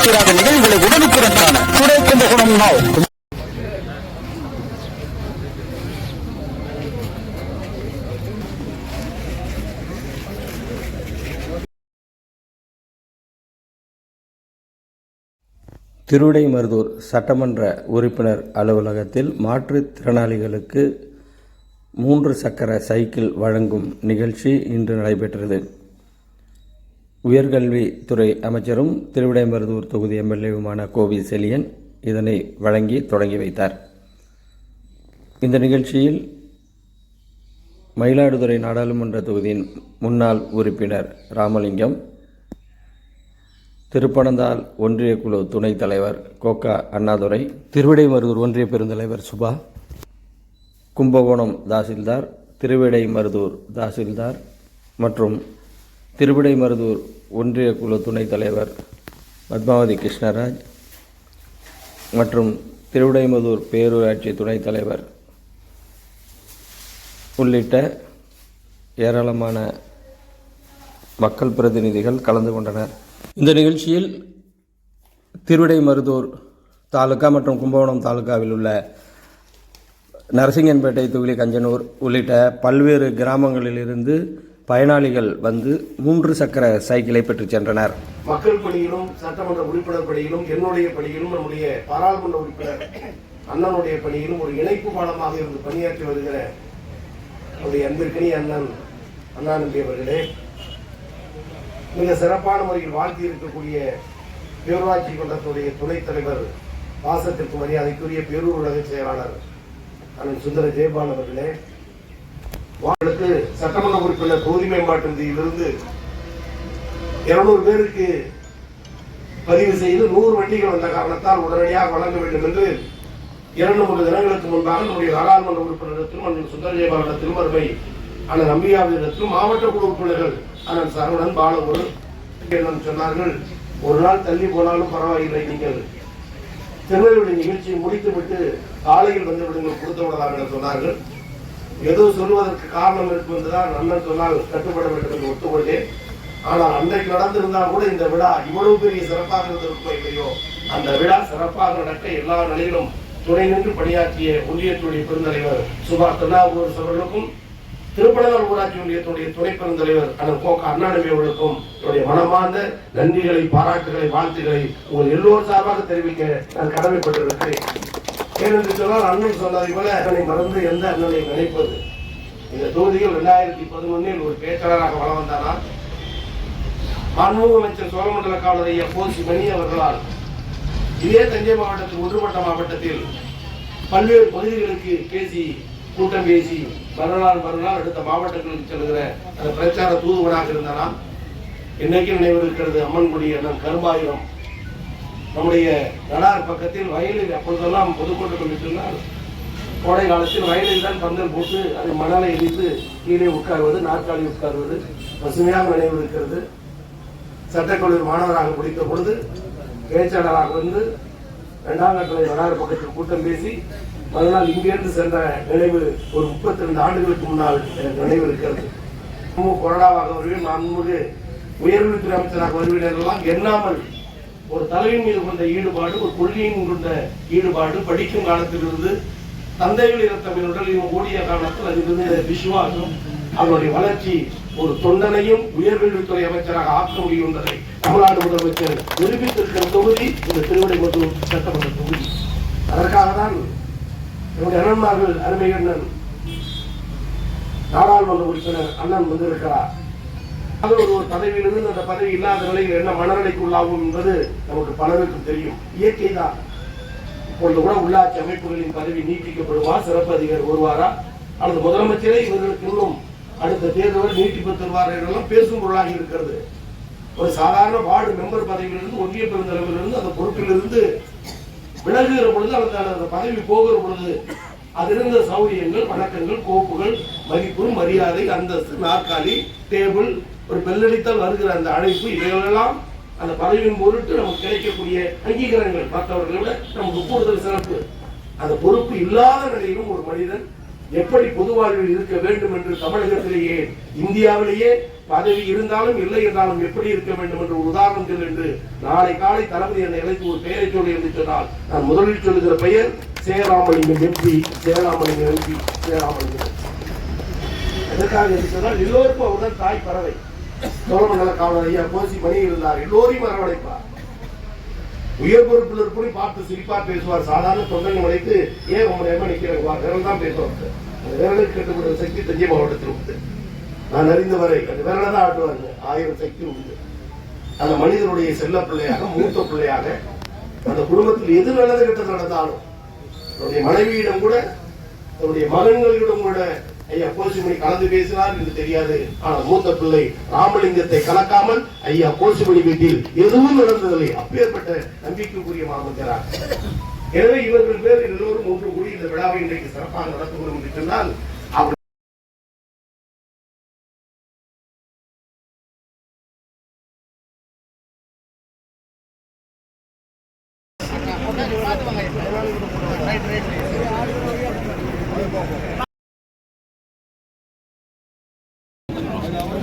எதிர்பார்க்கிறாத நிகழ்வுகளை உடனுக்குடன் காண துணை கும்பகோணம் நாள் திருவிடைமருதூர் சட்டமன்ற உறுப்பினர் அலுவலகத்தில் மாற்றுத்திறனாளிகளுக்கு மூன்று சக்கர சைக்கிள் வழங்கும் நிகழ்ச்சி இன்று நடைபெற்றது. உயர்கல்வித்துறை அமைச்சரும் திருவிடைமருதூர் தொகுதி எம்எல்ஏவுமான கோவி செலியன் இதனை வழங்கி தொடங்கி வைத்தார். இந்த நிகழ்ச்சியில் மயிலாடுதுறை நாடாளுமன்ற தொகுதியின் முன்னாள் உறுப்பினர் ராமலிங்கம் திருப்பனந்தாள் ஒன்றிய குழு துணைத் தலைவர் கோகா அண்ணாதுரை திருவிடைமருதூர் ஒன்றிய பெருந்தலைவர் சுபா கும்பகோணம் தாசில்தார் திருவிடைமருதூர் தாசில்தார் மற்றும் திருவிடைமருதூர் ஒன்றிய குழு துணைத் தலைவர் பத்மாவதி கிருஷ்ணராஜ் மற்றும் திருவிடைமதூர் பேரூராட்சி துணைத் தலைவர் உள்ளிட்ட ஏராளமான மக்கள் பிரதிநிதிகள் கலந்து கொண்டனர். இந்த நிகழ்ச்சியில் திருவிடைமருதூர் தாலுகா மற்றும் கும்பகோணம் தாலுகாவில் உள்ள நரசிங்கன்பேட்டை தொகுதி கஞ்சனூர் உள்ளிட்ட பல்வேறு கிராமங்களிலிருந்து பயனாளிகள் வந்து மூன்று சக்கர சைக்கிளை பெற்றுச் சென்றனர். மக்கள் பணியிலும் சட்டமன்ற உறுப்பினர் பணியிலும் என்னுடைய பணியிலும் நம்முடைய பாராளுமன்ற உறுப்பினர் அண்ணனுடைய பணியிலும் ஒரு இணைப்பு பாலமாக இருந்து பணியாற்றி வருகிற நம்முடைய அன்பிற்கினி அண்ணன் அண்ணா நம்பி அவர்களே மிக சிறப்பான முறையில் வாழ்த்தி இருக்கக்கூடிய பேரூராட்சி மன்றத்துடைய துணைத் தலைவர் வாசத்திற்கு மரியாதைக்குரிய பேரூர் உலக செயலாளர் அண்ணன் சுந்தர ஜெயபால் அவர்களே வாங்களுக்கு சட்டமன்ற உறுப்பினர் தொகுதி மேம்பாட்டு நிதியிலிருந்து இருநூறு பேருக்கு பதிவு செய்து நூறு வண்டிகள் வந்த காரணத்தால் உடனடியாக வழங்க வேண்டும் என்று இரண்டு மூன்று தினங்களுக்கு முன்பாக நம்முடைய நாடாளுமன்ற உறுப்பினரிடத்திலும் அண்ணன் சுந்தர ஜெயபாலிடத்திலும் அருமை அண்ணன் அம்பியாவிடத்திலும் மாவட்ட குழு உறுப்பினர்கள் அண்ணன் சரவணன் பாலகுரு சொன்னார்கள். ஒரு நாள் தள்ளி போனாலும் பரவாயில்லை நீங்கள் திருநெல்வேலி நிகழ்ச்சியை முடித்துவிட்டு காலையில் வந்து விடுங்கள் கொடுத்து விடலாம் என சொன்னார்கள். ஏதோ சொல்வதற்கு காரணம் இருக்கும் என்றுதான் அண்ணன் சொன்னால் கட்டுப்பட வேண்டும் என்று ஒத்துக்கொண்டேன். ஆனால் அன்றைக்கு நடந்திருந்தால் கூட இந்த விழா இவ்வளவு பெரிய சிறப்பாக இருந்திருக்குமோ இல்லையோ அந்த விழா சிறப்பாக நடக்க எல்லா நிலையிலும் துணை நின்று பணியாற்றிய ஒன்றியத்துடைய பெருந்தலைவர் சுபாஷ் திருநாவூர் அவர்களுக்கும் திருப்பனவர் ஊராட்சி ஒன்றியத்துடைய துணை பெருந்தலைவர் அண்ணன் கோக்க அண்ணாநம்பி அவர்களுக்கும் என்னுடைய மனமார்ந்த நன்றிகளை பாராட்டுகளை வாழ்த்துக்களை உங்கள் எல்லோர் சார்பாக தெரிவிக்க நான் கடமைப்பட்டிருக்கிறேன். ஏனென்று சொன்னால் அண்ணன் சொன்னதை போல அண்ணனை மறந்து எந்த அண்ணனை நினைப்பது? இந்த தொகுதியில் இரண்டாயிரத்தி பதினொன்னில் ஒரு பேச்சாளராக வளம் வந்தானால் மாண்புமிகு அமைச்சர் சோழமண்டல காவலர் ஐயா போசி மணி அவர்களால். இதே தஞ்சை மாவட்டத்தில் ஒன்றுபட்ட மாவட்டத்தில் பல்வேறு பகுதிகளுக்கு பேசி கூட்டம் பேசி மறுநாள் மறுநாள் அடுத்த மாவட்டங்களுக்கு செல்கிற அந்த பிரச்சார தூதுவனாக இருந்தாராம் இன்னைக்கு நினைவு இருக்கிறது அம்மன்குடி அண்ணன் கரும்பாயுரம் நம்முடைய நடார் பக்கத்தில் வயலில் அப்பொழுதெல்லாம் பொதுக்கூட்டம் கொண்டிருந்தால் கோடை காலத்தில் வயலில் தான் பந்தல் போட்டு அதை மணலை எரித்து கீழே உட்காருவது நாற்காலி உட்காருவது பசுமையாக நினைவு இருக்கிறது. சட்டக்கல்லூரி மாணவராக படித்த பொழுது பேச்சாளராக வந்து இரண்டாம் கட்டளை வடாறு பக்கத்தில் கூட்டம் பேசி மறுநாள் இங்கிருந்து சென்ற நினைவு ஒரு முப்பத்தி ரெண்டு ஆண்டுகளுக்கு முன்னால் எனக்கு நினைவு இருக்கிறது. மு. கொறடாவாக வருவேன். நான் உயர்கல்வித்துறை அமைச்சராக வருவேன் எல்லாம் எண்ணாமல் ஒரு தலைவின் மீது கொண்ட ஈடுபாடு ஒரு கொள்கையின் கொண்ட ஈடுபாடு படிக்கும் காலத்திலிருந்து தந்தைகள் இரத்தமின் இவன் ஓடிய காலத்தில் அதிலிருந்து விசுவாசம் அவருடைய வளர்ச்சி ஒரு தொண்டனையும் உயர்கல்வித்துறை அமைச்சராக ஆக்க முடியும் என்பதை தமிழ்நாடு முதலமைச்சர் நிரூபித்திருக்கிற தொகுதி இந்த திருவிடைமருதூர் சட்டமன்ற தொகுதி. அதற்காக தான் என்னுடைய அண்ணன்மார்கள் அருமை அண்ணன் நாடாளுமன்ற உறுப்பினர் அண்ணன் வந்திருக்கிறார். ஒரு ஒரு பதவியிலிருந்து அந்த பதவி இல்லாத நிலையில் என்ன மனநிலைக்கு உள்ளாகும் என்பது நமக்கு பலருக்கும் தெரியும். இயற்கை தான். இப்பொழுது கூட உள்ளாட்சி அமைப்புகளின் பதவி நீட்டிக்கப்படுமா சிறப்பு அதிகாரி வருவாரா? அல்லது முதலமைச்சரே இவர்களுக்கு இன்னும் அடுத்த தேர்தல் நீட்டிப்பு தருவார்? என்றெல்லாம் பேசும் பொருளாக இருக்கிறது. ஒரு சாதாரண வார்டு மெம்பர் பதவியிலிருந்து ஒன்றிய பெருந்தலைவரிலிருந்து அந்த பொறுப்பிலிருந்து விலகுகிற பொழுது அந்த அந்த பதவி போகிற பொழுது அதிலிருந்த சௌரியங்கள் வணக்கங்கள் கோப்புகள் மதிப்பு மரியாதை அந்தஸ்து நாற்காலி டேபிள் ஒரு பெல்லடித்தால் வருகிற அந்த அழைப்பு இவைகளெல்லாம் அந்த பதவியின் பொருட்டு நமக்கு கிடைக்கக்கூடிய அங்கீகாரங்கள். மற்றவர்களை விட நமக்கு கூடுதல் சிறப்பு. அந்த பொறுப்பு இல்லாத நிலையிலும் ஒரு மனிதன் எப்படி பொது வாழ்வில் இருக்க வேண்டும் என்று தமிழகத்திலேயே இந்தியாவிலேயே பதவி இருந்தாலும் இல்லை என்றாலும் எப்படி இருக்க வேண்டும் என்று ஒரு உதாரணம் சொல் என்று நாளை காலை தளபதி என்னை இழைத்து ஒரு பெயரை சொல்லி என்று சொன்னால் நான் முதலில் சொல்லுகிற பெயர் சேராமலிங்கம் எம்பி சேராமலிங்கம் எம்பி சேராமலிங்கம் எதற்காக என்று சொன்னால் எல்லோருக்கும் அவர்தான் தாய் பறவை. சோழமண்டல காவலர் ஐயா கோசி மணி இருந்தார் எல்லோரையும் அரவணைப்பார். உயர் பொறுப்பில் கூட பார்த்து சிரிப்பார் பேசுவார். சாதாரண தொண்டனை உடைத்து ஏன் உங்களை ஏமா நிக்கிறேன்? வா விரல் தான் பேசுவார் அந்த விரலுக்கு கட்டுப்பட்ட சக்தி தஞ்சை மாவட்டத்தில் உண்டு. நான் அறிந்தவரை அந்த விரலை தான் ஆட்டுவாங்க. ஆயிரம் சக்தி உண்டு. அந்த மனிதனுடைய செல்ல பிள்ளையாக மூத்த பிள்ளையாக அந்த குடும்பத்தில் எது நல்லது கெட்டது நடந்தாலும் தன்னுடைய மனைவியிடம் கூட தன்னுடைய மகன்களிடம் கூட ஐயா கோசுமணி கலந்து பேசினார் என்று தெரியாது. ஆனால் மூத்த பிள்ளை ராமலிங்கத்தை கலக்காமல் ஐயா கோசுமணி வீட்டில் எதுவும் நடந்ததில்லை. அப்பேற்பட்ட நம்பிக்கைக்குரிய மாமந்தரார் எனவே இவர்கள் பேர் எல்லோரும் ஒன்று கூடி இந்த விழாவை இன்றைக்கு சிறப்பாக நடத்துகிறோம் என்று சொன்னால்